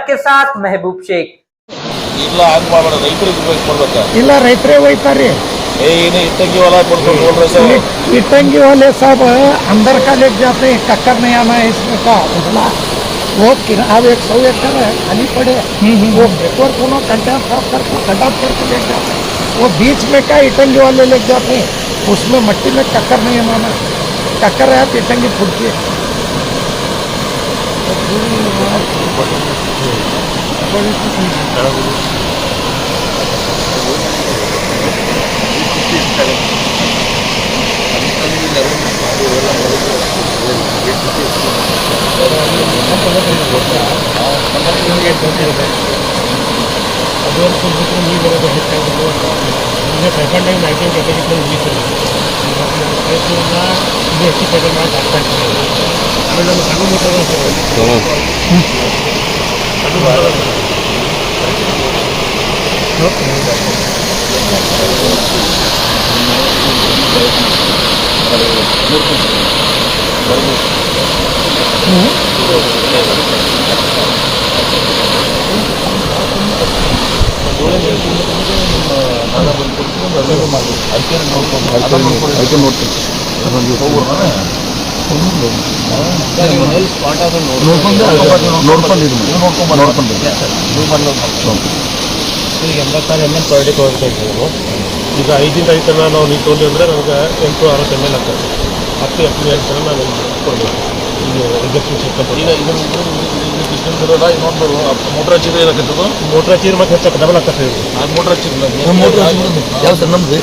Camera के साथ महबूब शेख ಇಲ್ಲ ಹಂಗ್ ಮಾಡಬೇಡ ರೈತರಿಗೆ ಬೇಕು ಕೊಡ್ಬೇಕ ಇಲ್ಲ ರೈತರೇ ಒಯ್ತಾರ್ರಿ ಏ ಏನು ಇಟ್ಟಂಗಿ ಹೊಲ ಕೊಡ್ಕೊಂಡು ಹೋಗ್ರೆ इटंगी वाले सब अंदर का लेके जाते हैं टक्कर नहीं आना है इसमें का उठला वो किरा- अब एक सौ एकड़ है खाली पड़े वो पेपर कोनो गड्ढा साफ करके गड्ढा करके लेके जाते हैं वो बीच में का इटंगी वाले लेके जाते हैं उसमें मट्टी में टक्कर नहीं आना टक्कर है तो इटंगी फुटती है ಅದೊಂದು ಸುಮ್ಮನೆ ನೀವು ಬರೋದು ಹೆಚ್ಚಾಗಿರ್ಬೋದು ಅಂದರೆ ಸೆಕೆಂಡ್ ಟೈಮ್ ನೈನ್ಟೀನ್ ಕ್ಯಾಟಗರಿಗಳು ಮುಗಿತು ಪ್ರಯತ್ನವನ್ನು 알게 못해. ಈಗ ಎಂಬತ್ತಾರು ಎಂ ಎಲ್ ಪರ್ ಡೇ ಈಗ ಐದಿಂದ ಐದು ತನಕ ನಾವು ನೀವು ತೊಗೊಂಡು ನನಗೆ ಎಂಟು ಅರವತ್ತು ಎಂ ಎಲ್ ಆಗ್ತದೆ ಹತ್ತು ಎಂ ಎಲ್ ತನಕ ನಾನು ಕೊಡಬೇಕು. ಈಗ ಡಿಸ್ಟೆನ್ಸ್ ಇರೋಲ್ಲ ಇನ್ನೊಂದು ಮೋಟ್ರ್ ಹಚ್ಚಿದ್ರೆ ಏನಾಗ್ತದೆ ಮೋಟ್ರ್ ಹಚ್ಚಿದ್ರೆ ಮತ್ತೆ ಡಬಲ್ ಆಗ್ತದೆ ಇದು. ಆ ಮೋಟ್ರ್ ಹಚ್ಚಿಲ್ಲ ಯಾವ ಸರ್ ನಮ್ದು?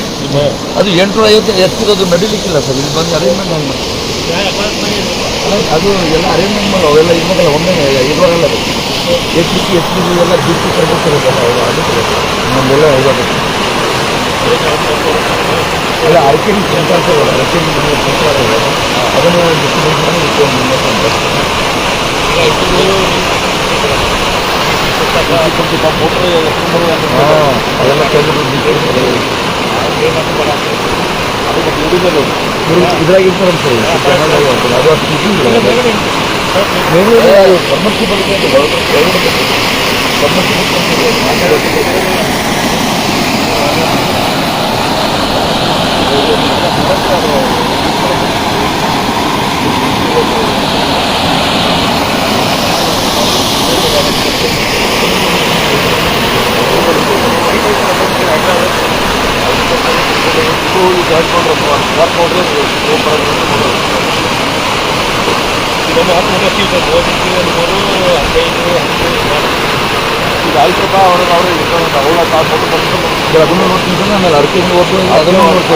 ಅದು ಎಂಟುನೂರ ಐವತ್ತು ಎಷ್ಟಿರೋದು ನಡಿಲಿಕ್ಕಿಲ್ಲ ಸರ್. ಇದು ಬಂದು ಅರೇಂಜ್ಮೆಂಟ್ ಮಾಡಿ ಅದು ಎಲ್ಲ ಅರೇಂಜ್ಮೆಂಟ್ ಮಾಡೋ, ಅವೆಲ್ಲ ಇವಾಗಲ್ಲ ಒಮ್ಮೆ ಇರುವಾಗಲ್ಲ ಅದು ಎಷ್ಟಿಕ್ಕೆ ಎಷ್ಟು ಎಲ್ಲ ಬಿಟ್ಟು ಕರೆಕ್ಟಿರುತ್ತಲ್ಲ ಅವು ಅದಕ್ಕೆ ನಮ್ದೆಲ್ಲ ಇವಾಗ ಅಲ್ಲ ಸೆಂಟರ್ ಅರಕೆ ಸೆಂಟರ್ ಅದನ್ನು ಡಿಸ್ಟ್ರಿಬ್ಯೂಟ್ ಮಾಡಿ ಇಟ್ಕೊಂಡು ಹಾಂ ಅದೆಲ್ಲ ತೆಗೆದು ಇದ್ರಾಗ ಚಾನಲ್ ಅದು ಅಷ್ಟು ಇದ್ದಿಲ್ಲ ಬೇರೆ ಕಮರ್ಷಿಯಲ್ ಇದೊಂದು ಹತ್ತು ನೋಡ್ರೆ ಹಚ್ಚಿ ಸರ್ ಮೂವತ್ತು ಒಂದು ಮೂರು ಹದಿನೈದು ಹದಿನೈದು ಈಗ ರೂಪಾಯಿ ಅವರು ಅವರು ಅವಳ ಮೋಟ್ರ್ ಅದನ್ನು ಒಂದು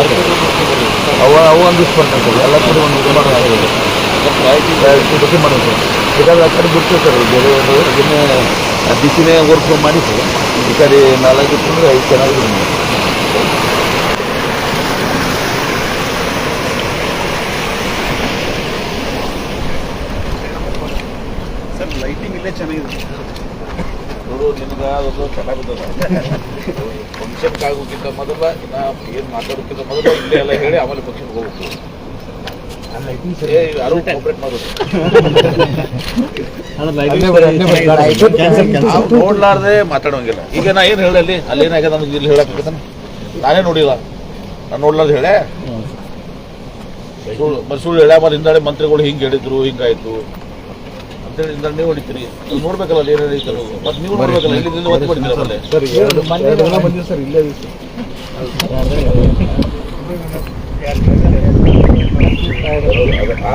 ಬಿಸಿನೇ ವರ್ಕ್ ಮಾಡಿ ಈ ಕಡೆ ನಾಲ್ಕು ಐದು ಚೆನ್ನಾಗಿ ನೋಡು ನಿಮ್ಗೆ ಅದೊಂದು ಚಟ ಫಂಕ್ಷನ್ಗೆ ಫಂಕ್ಷನ್ ಆಗೋಕ್ಕಿಂತ ಮೊದಲ ಇನ್ನ ಏನು ಮಾತಾಡೋಕ್ಕಿಂತ ಮೊದಲು ಇಲ್ಲೇ ಎಲ್ಲ ಹೇಳಿ ಆಮೇಲೆ ಫಂಕ್ಷನ್ಗೆ ಹೋಗ್ಬೇಕು. ಏ ಯಾರು ಕೋಪರೇಟ್ ಮಾಡೋದು? ನೋಡ್ಲಾರ್ದೆ ಮಾತಾಡೋಂಗಿಲ್ಲ. ಈಗ ನಾ ಏನು ಹೇಳಲಿ ಅಲ್ಲಿ? ಏನಾಗ್ಯದ ನನಗೆ ಇಲ್ಲಿ ಹೇಳಕ್ಕಾಗತ್ತಾನ? ನಾನೇ ನೋಡಿಲ್ಲ. ನಾನು ನೋಡ್ಲಾರ್ದು ಹೇಳೇ? ಸುಳ್ಳು ಸುಳ್ಳು ಹೇಳ ಮತ್ತೆ ಹಿಂದಾಡೆ ಮಂತ್ರಿಗಳು ಹಿಂಗೆ ಹೇಳಿದ್ರು ಹಿಂಗಾಯ್ತು ನೀವು ಹೊಡಿತೀರಿ. ನೀವು ನೋಡ್ಬೇಕಲ್ಲ ಅಲ್ಲಿ ಏನು ಹೇಳಿದ್ರು ಮತ್ತೆ ನೀವು ನೋಡ್ಬೇಕಲ್ಲ ಇಲ್ಲಿ ಇಲ್ಲಿ ಒತ್ತು ಬಿಡ್ತೀರ ಆಮೇಲೆ ಬಂದಿದೆ ಸರ್ ಇಲ್ಲೇ ಆ?